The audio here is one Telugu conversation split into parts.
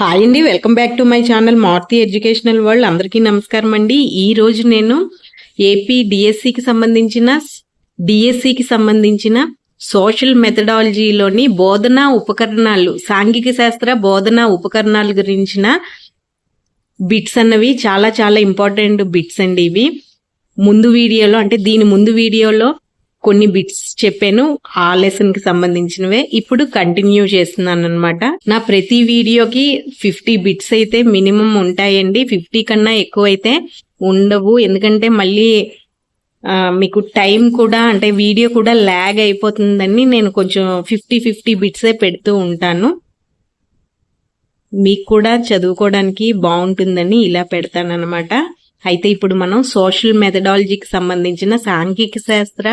హాయ్ అండి welcome back to my channel Maruti educational world అందరికీ నమస్కారం అండి. ఈ రోజు నేను ఏపీ డిఎస్సికి సంబంధించిన డిఎస్సికి సంబంధించిన సోషల్ మెథడాలజీలోని బోధనా ఉపకరణాలు సాంఘిక శాస్త్ర బోధనా ఉపకరణాల గురించిన బిట్స్ అన్నవి చాలా చాలా ఇంపార్టెంట్ బిట్స్ అండి ఇవి. ముందు వీడియోలో అంటే దీని ముందు వీడియోలో కొన్ని బిట్స్ చెప్పాను. ఆ లెసన్కి సంబంధించినవే. ఇప్పుడు కంటిన్యూ చేస్తున్నాను అనమాట నా ప్రతి వీడియోకి ఫిఫ్టీ బిట్స్ అయితే మినిమం ఉంటాయండి. ఫిఫ్టీ కన్నా ఎక్కువ అయితే ఉండవు. ఎందుకంటే మళ్ళీ మీకు టైం కూడా అంటే వీడియో కూడా ల్యాగ్ అయిపోతుందని నేను కొంచెం ఫిఫ్టీ ఫిఫ్టీ బిట్సే పెడుతూ ఉంటాను. మీకు కూడా చదువుకోవడానికి బాగుంటుందని ఇలా పెడతానన్నమాట. అయితే ఇప్పుడు మనం సోషల్ మెథడాలజీకి సంబంధించిన సాంఘిక శాస్త్ర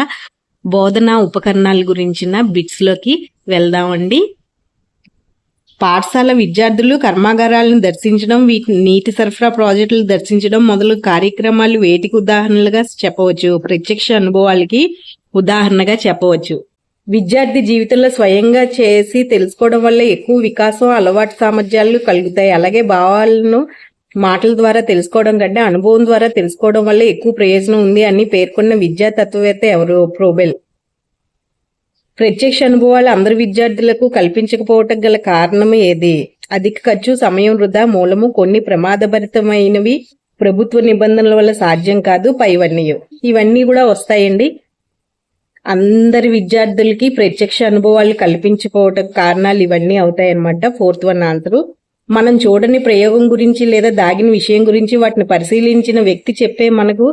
బోధనా ఉపకరణాల గురించిన బిట్స్లోకి వెళ్దామండి. పాఠశాల విద్యార్థులు కర్మాగారాలను దర్శించడం వీటి నీటి సరఫరా ప్రాజెక్టులు దర్శించడం మొదలు కార్యక్రమాలు వేటికి ఉదాహరణలుగా చెప్పవచ్చు. ప్రత్యక్ష అనుభవాలకి ఉదాహరణగా చెప్పవచ్చు. విద్యార్థి జీవితంలో స్వయంగా చేసి తెలుసుకోవడం వల్ల ఎక్కువ వికాసం అలవాటు సామర్థ్యాలు కలుగుతాయి. అలాగే భావాలను మాటల ద్వారా తెలుసుకోవడం కంటే అనుభవం ద్వారా తెలుసుకోవడం వల్ల ఎక్కువ ప్రయోజనం ఉంది అని పేర్కొన్న విద్యా తత్వవేత్త ఎవరు? ప్రోబెల్. ప్రత్యక్ష అనుభవాలు అందరి విద్యార్థులకు కల్పించకపోవటం గల కారణం ఏది? అధిక ఖర్చు సమయం వృధా మూలము కొన్ని ప్రమాదభరితమైనవి ప్రభుత్వ నిబంధనల వల్ల సాధ్యం కాదు పైవన్నీ ఇవన్నీ కూడా వస్తాయండి. అందరి విద్యార్థులకి ప్రత్యక్ష అనుభవాలు కల్పించుకోవటం కారణాలు ఇవన్నీ అవుతాయి అన్నమాట ఫోర్త్ వన్ ఆన్సరు. మనం చూడని ప్రయోగం గురించి లేదా దాగిన విషయం గురించి వాటిని పరిశీలించిన వ్యక్తి చెప్పే మనకు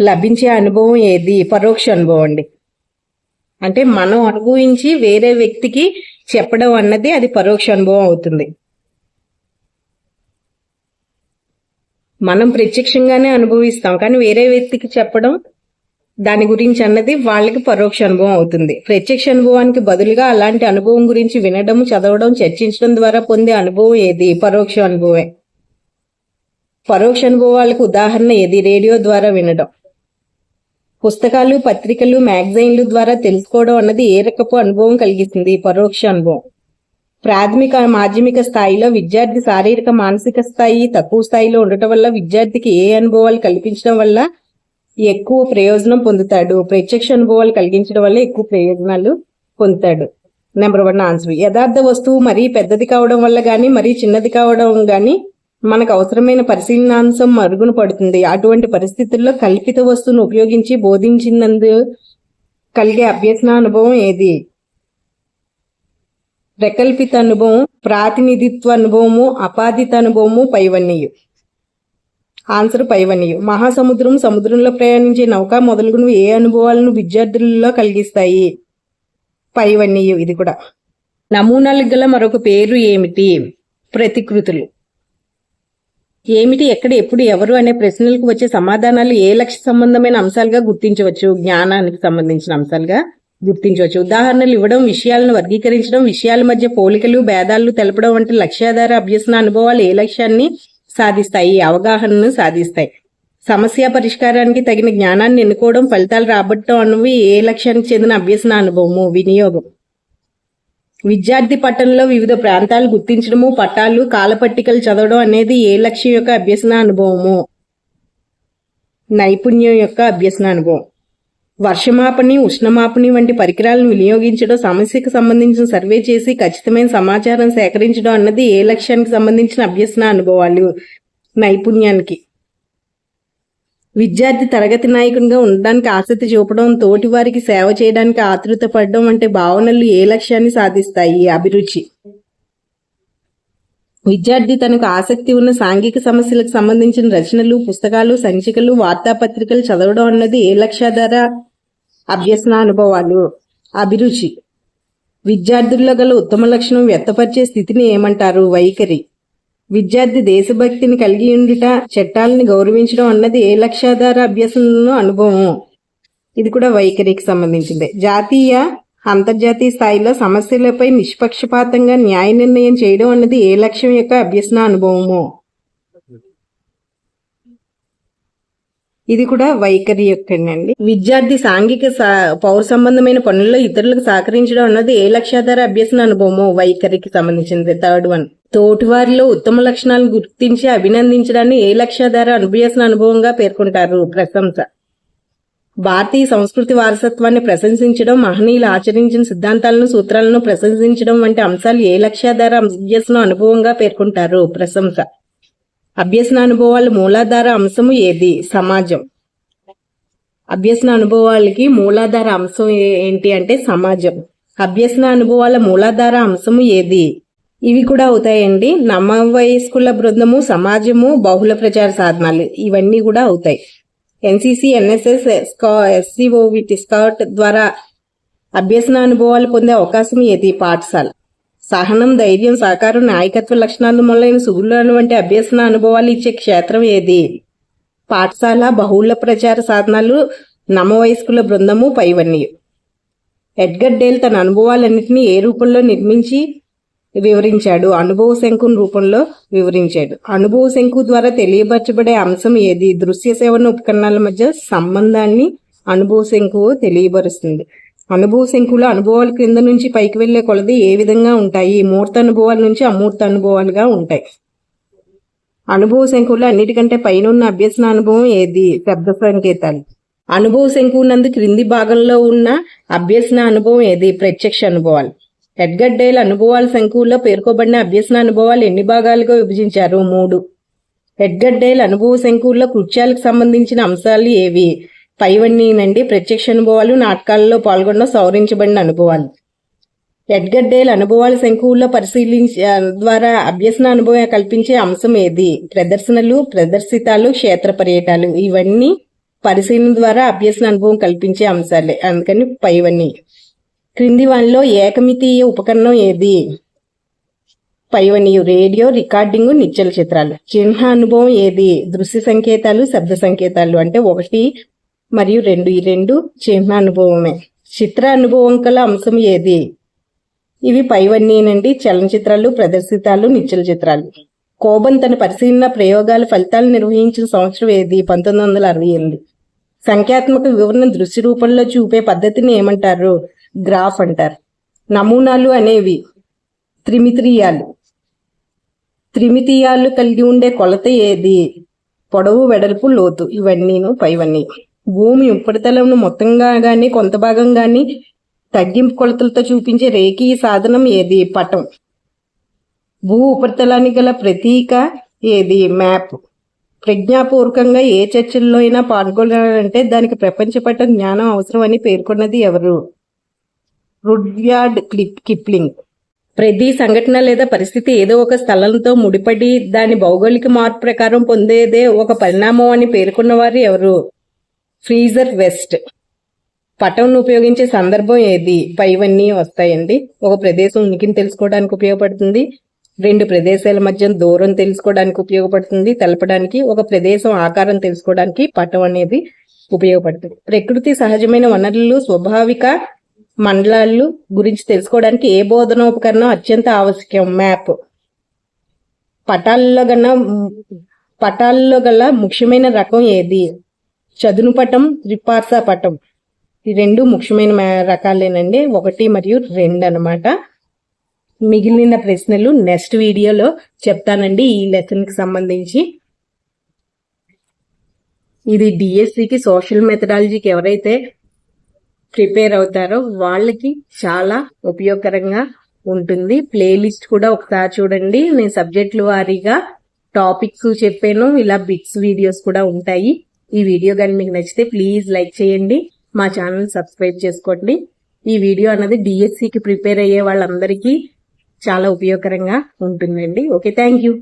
లభించే అనుభవం ఏది? పరోక్ష అనుభవం అండి. అంటే మనం అనుభవించి వేరే వ్యక్తికి చెప్పడం అన్నది అది పరోక్ష అనుభవం అవుతుంది. మనం ప్రత్యక్షంగానే అనుభవిస్తాం కానీ వేరే వ్యక్తికి చెప్పడం దాని గురించి అన్నది వాళ్ళకి పరోక్ష అనుభవం అవుతుంది. ప్రత్యక్ష అనుభవానికి బదులుగా అలాంటి అనుభవం గురించి వినడం చదవడం చర్చించడం ద్వారా పొందే అనుభవం ఏది? పరోక్ష అనుభవమే. పరోక్ష అనుభవాలకు ఉదాహరణ ఏది? రేడియో ద్వారా వినడం. పుస్తకాలు పత్రికలు మ్యాగజైన్లు ద్వారా తెలుసుకోవడం అన్నది ఏ రకపు అనుభవం కలిగిస్తుంది? పరోక్ష అనుభవం. ప్రాథమిక మాధ్యమిక స్థాయిలో విద్యార్థి శారీరక మానసిక స్థాయి తక్కువ స్థాయిలో ఉండటం వల్ల విద్యార్థికి ఏ అనుభవాలు కల్పించడం వల్ల ఎక్కువ ప్రయోజనం పొందుతాడు. ప్రత్యక్ష అనుభవాలు కలిగించడం వల్ల ఎక్కువ ప్రయోజనాలు పొందుతాడు. నెంబర్ వన్ ఆన్సర్ యథార్థ వస్తువు మరీ పెద్దది కావడం వల్ల కానీ మరీ చిన్నది కావడం కానీ మనకు అవసరమైన పరిశీలనాంశం మరుగున పడుతుంది. అటువంటి పరిస్థితుల్లో కల్పిత వస్తువును ఉపయోగించి బోధించినందు కలిగే అభ్యసన అనుభవం ఏది? ప్రకల్పిత అనుభవం ప్రాతినిధిత్వ అనుభవము అపాదిత అనుభవము పైవన్నీయు. ఆన్సర్ పైవన్నీయు మహాసముద్రం సముద్రంలో ప్రయాణించే నౌక మొదలుగునవి ఏ అనుభవాలను విద్యార్థులలో కలిగిస్తాయి? పైవన్నీయు ఇది కూడా. నమూనాలకు గల మరొక పేరు ఏమిటి? ప్రతికృతులు. ఏమిటి? ఎక్కడ ఎప్పుడు ఎవరు అనే ప్రశ్నలకు వచ్చే సమాధానాలు ఏ లక్ష్య సంబంధమైన అంశాలుగా గుర్తించవచ్చు? జ్ఞానానికి సంబంధించిన అంశాలుగా గుర్తించవచ్చు. ఉదాహరణలు ఇవ్వడం విషయాలను వర్గీకరించడం విషయాల మధ్య పోలికలు భేదాలు తెలపడం వంటి లక్ష్యాధార అభ్యసన అనుభవాలు ఏ లక్ష్యాన్ని సాధిస్తాయి అవగాహనను సాధిస్తాయి. సమస్య పరిష్కారానికి తగిన జ్ఞానాన్ని ఎన్నుకోవడం ఫలితాలు రాబట్టడం అన్నవి ఏ లక్ష్యానికి చెందిన అభ్యసన అనుభవము? వినియోగం. విద్యార్థి పట్టణంలో వివిధ ప్రాంతాలు గుర్తించడము పట్టాలు కాలపట్టికలు చదవడం అనేది ఏ లక్ష్యం యొక్క అభ్యసన అనుభవము? నైపుణ్యం యొక్క అభ్యసన అనుభవం. వర్షమాపని ఉష్ణమాపని వంటి పరికరాలను వినియోగించడం సమస్యకు సంబంధించిన సర్వే చేసి ఖచ్చితమైన సమాచారం సేకరించడం అన్నది ఏ లక్ష్యానికి సంబంధించిన అభ్యసన అనుభవాలు? నైపుణ్యానికి. విద్యార్థి తరగతి నాయకునిగా ఉండడానికి ఆసక్తి చూపడం తోటి వారికి సేవ చేయడానికి ఆతృత పడడం వంటి భావనలు ఏ లక్ష్యాన్ని సాధిస్తాయి? అభిరుచి. విద్యార్థి తనకు ఆసక్తి ఉన్న సాంఘిక సమస్యలకు సంబంధించిన రచనలు పుస్తకాలు సంచికలు వార్తాపత్రికలు చదవడం అన్నది ఏ లక్ష్యాధార అభ్యసన అనుభవాలు అభిరుచి. విద్యార్థుల్లో గల ఉత్తమ లక్షణం వ్యక్తపరిచే స్థితిని ఏమంటారు వైఖరి? విద్యార్థి దేశభక్తిని కలిగి ఉండుట చట్టాలని గౌరవించడం అన్నది ఏ లక్ష్యాధార అభ్యసనలో అనుభవం ఇది కూడా వైఖరికి సంబంధించింది. జాతీయ అంతర్జాతీయ స్థాయిలో సమస్యలపై నిష్పక్షపాతంగా న్యాయ నిర్ణయం చేయడం అన్నది ఏ లక్ష్యం యొక్క అభ్యసన అనుభవము? ఇది కూడా వైఖరి యొక్కనండి. విద్యార్థి సాంఘిక పౌర సంబంధమైన పనుల్లో ఇతరులకు సహకరించడం అన్నది ఏ లక్ష్యాధార అభ్యసన అనుభవమో వైఖరికి సంబంధించింది. Third one. తోటివారిలో ఉత్తమ లక్షణాలను గుర్తించి అభినందించడాన్ని ఏ లక్ష్యాధార అభ్యసన అనుభవంగా పేర్కొంటారు? ప్రశంస. భారతీయ సంస్కృతి వారసత్వాన్ని ప్రశంసించడం మహనీయులు ఆచరించిన సిద్ధాంతాలను సూత్రాలను ప్రశంసించడం వంటి అంశాలు ఏ లక్ష్యాధార అభ్యసన అనుభవంగా పేర్కొంటారు? ప్రశంస. అభ్యసన అనుభవాల మూలాధార అంశము ఏది? సమాజం. అభ్యసన అనుభవాలకి మూలాధార అంశం ఏంటి అంటే సమాజం. అభ్యసన అనుభవాల మూలాధార అంశము ఏది? ఇవి కూడా అవుతాయండి. నమ్మ వయస్కుల బృందము సమాజము బహుళ ప్రచార సాధనాలు. ఇవన్నీ కూడా అవుతాయి. ఎన్సీసీ ఎన్ఎస్ఎస్ ఎస్సీఓ వీటి స్కౌట్ ద్వారా అభ్యసన అనుభవాలు పొందే అవకాశం ఏది? పాఠశాల. సహనం ధైర్యం సహకారం నాయకత్వ లక్షణాలు మొదలైన సుగుణాలు వంటి అభ్యసన అనుభవాలు ఇచ్చే క్షేత్రం ఏది? పాఠశాల బహుళ ప్రచార సాధనాలు నమవయస్కుల బృందము పైవన్నీ ఎడ్గర్ డేల్ తన అనుభవాలన్నింటినీ ఏ రూపంలో నిర్మించి వివరించాడు? అనుభవ శంకు రూపంలో వివరించాడు. అనుభవ శంకు ద్వారా తెలియపరచబడే అంశం ఏది? దృశ్య సేవన ఉపకరణాల మధ్య సంబంధాన్ని అనుభవ శంకువు తెలియపరుస్తుంది. అనుభవ శంకులో అనుభవాల క్రింద నుంచి పైకి వెళ్ళే కొలది ఏ విధంగా ఉంటాయి? మూర్త అనుభవాల నుంచి అమూర్త అనుభవాలుగా ఉంటాయి. అనుభవ శంకులు అన్నిటికంటే పైన ఉన్న అభ్యసన అనుభవం ఏది? శబ్ద సంకేతాలు. అనుభవ శంకువు నందు క్రింది భాగంలో ఉన్న అభ్యసన అనుభవం ఏది? ప్రత్యక్ష అనుభవాలు. ఎడ్గర్ డేల్ అనుభవాల శంకువులో పేర్కొబడిన అభ్యసన అనుభవాలు ఎన్ని భాగాలుగా విభజించారు? మూడు. ఎడ్గర్ డేల్ అనుభవ శంకువుల్లో కృత్యాలకు సంబంధించిన అంశాలు ఏవి? పైవన్నీనండి. ప్రత్యక్ష అనుభవాలు నాటకాలలో పాల్గొన్న సవరించబడిన అనుభవాలు. ఎడ్గర్ డేల్ అనుభవాల శంకువుల్లో పరిశీలించ ద్వారా అభ్యసన అనుభవం కల్పించే అంశం ఏది? ప్రదర్శనలు ప్రదర్శితాలు క్షేత్ర పర్యటాలు ఇవన్నీ పరిశీలన ద్వారా అభ్యసన అనుభవం కల్పించే అంశాలే. అందుకని పైవన్నీ. క్రింది వానిలో ఏకమితీయ ఉపకరణం ఏది? పైవనియు రేడియో రికార్డింగ్ నిశ్చల చిత్రాలు. చిహ్న అనుభవం ఏది? దృశ్య సంకేతాలు శబ్ద సంకేతాలు అంటే ఒకటి మరియు రెండు ఈ రెండు చిహ్న అనుభవమే. చిత్ర అనుభవం కల అంశం ఏది? ఇవి పైవన్నీనండి చలనచిత్రాలు ప్రదర్శితాలు నిశ్చల చిత్రాలు కోబన్ తన పరిశీలన ప్రయోగాల ఫలితాలు నిర్వహించిన సంవత్సరం ఏది? పంతొమ్మిది వందల అరవై ఎనిమిది. సంఖ్యాత్మక వివరణ దృశ్య రూపంలో చూపే పద్ధతిని ఏమంటారు? గ్రాఫ్ అంటారు. నమూనాలు అనేవి త్రిమిత్రియాలు. త్రిమితీయాలు కలిగి ఉండే కొలత ఏది? పొడవు వెడల్పు లోతు. ఇవన్నీను పైవన్నీ. భూమి ఉపరితలంను మొత్తంగా గాని కొంత భాగం గాని తగ్గింపు కొలతలతో చూపించే రేఖీయ సాధనం ఏది? పటం. భూ ఉపరితలానికి గల ప్రతీక ఏది? మ్యాప్. ప్రజ్ఞాపూర్వకంగా ఏ చర్చల్లో అయినా పాల్గొనాలంటే దానికి ప్రపంచ పట్ల జ్ఞానం అవసరం అని పేర్కొన్నది ఎవరు? Rudyard clip Kipling. ప్రతి సంఘటన లేదా పరిస్థితి ఏదో ఒక స్థలంతో ముడిపడి దాని భౌగోళిక మార్పు ప్రకారం పొందేదే ఒక పరిణామం అని పేర్కొన్నవారు ఎవరు? Freezer west. పటంను ఉపయోగించే సందర్భం ఏది? పైవన్నీ వస్తాయండి. ఒక ప్రదేశం ఉనికిని తెలుసుకోవడానికి ఉపయోగపడుతుంది. రెండు ప్రదేశాల మధ్య దూరం తెలుసుకోవడానికి ఉపయోగపడుతుంది. తెలపడానికి ఒక ప్రదేశం ఆకారం తెలుసుకోవడానికి పటం అనేది ఉపయోగపడుతుంది. ప్రకృతి సహజమైన వనరులు స్వాభావిక మండలాలు గురించి తెలుసుకోవడానికి ఏ బోధన ఉపకరణం అత్యంత ఆవశ్యకం? మ్యాప్. పటాల్లో గల పటాల్లో గల ముఖ్యమైన రకం ఏది? చదును పటం త్రిపార్సా పటం ఈ రెండు ముఖ్యమైన రకాలేనండి. ఒకటి మరియు రెండు అనమాట మిగిలిన ప్రశ్నలు నెక్స్ట్ వీడియోలో చెప్తానండి ఈ లెసన్కి సంబంధించి. ఇది డిఎస్సికి సోషల్ మెథడాలజీకి ఎవరైతే ప్రిపేర్ అవుతారో వాళ్ళకి చాలా ఉపయోగకరంగా ఉంటుంది. ప్లేలిస్ట్ కూడా ఒకసారి చూడండి. నేను సబ్జెక్టుల వారీగా టాపిక్స్ చెప్పాను. ఇలా బిట్స్ వీడియోస్ కూడా ఉంటాయి. ఈ వీడియో కానీ మీకు నచ్చితే ప్లీజ్ లైక్ చేయండి. మా ఛానల్ సబ్స్క్రైబ్ చేసుకోండి. ఈ వీడియో అన్నది డిఎస్సికి ప్రిపేర్ అయ్యే వాళ్ళందరికీ చాలా ఉపయోగకరంగా ఉంటుందండి. Okay thank you